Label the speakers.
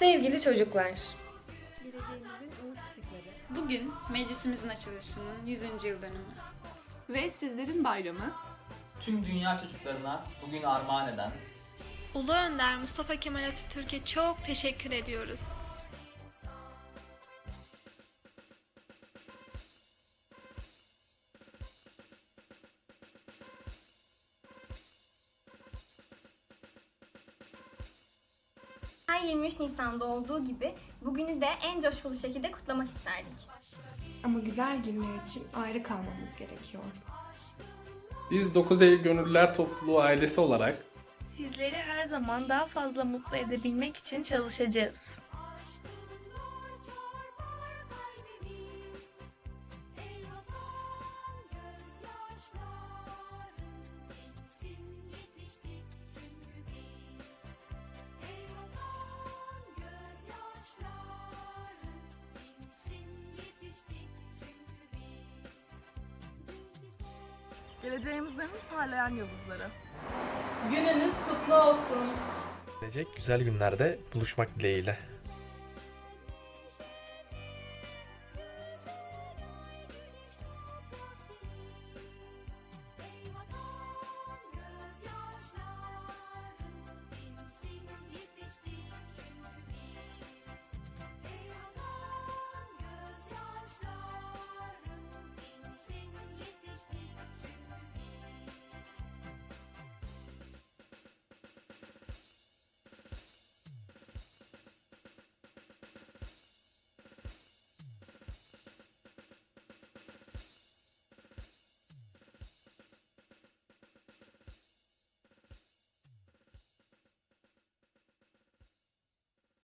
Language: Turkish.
Speaker 1: Sevgili çocuklar,
Speaker 2: Geleceğimizin umut ışıkları.
Speaker 3: Bugün meclisimizin açılışının 100. yıl dönümü.
Speaker 4: Ve sizlerin bayramı
Speaker 5: Tüm dünya çocuklarına bugün armağan eden
Speaker 6: Ulu Önder Mustafa Kemal Atatürk'e çok teşekkür ediyoruz.
Speaker 7: Her 23 Nisan'da olduğu gibi bugünü de en coşkulu şekilde kutlamak isterdik.
Speaker 8: Ama güzel günler için ayrı kalmamız gerekiyor.
Speaker 9: Biz 9 Eylül Gönüllüler Topluluğu ailesi olarak
Speaker 10: Sizleri her zaman daha fazla mutlu edebilmek için çalışacağız.
Speaker 2: Geleceğimizin parlayan yıldızları.
Speaker 3: Gününüz kutlu olsun.
Speaker 11: Gelecek güzel günlerde buluşmak dileğiyle.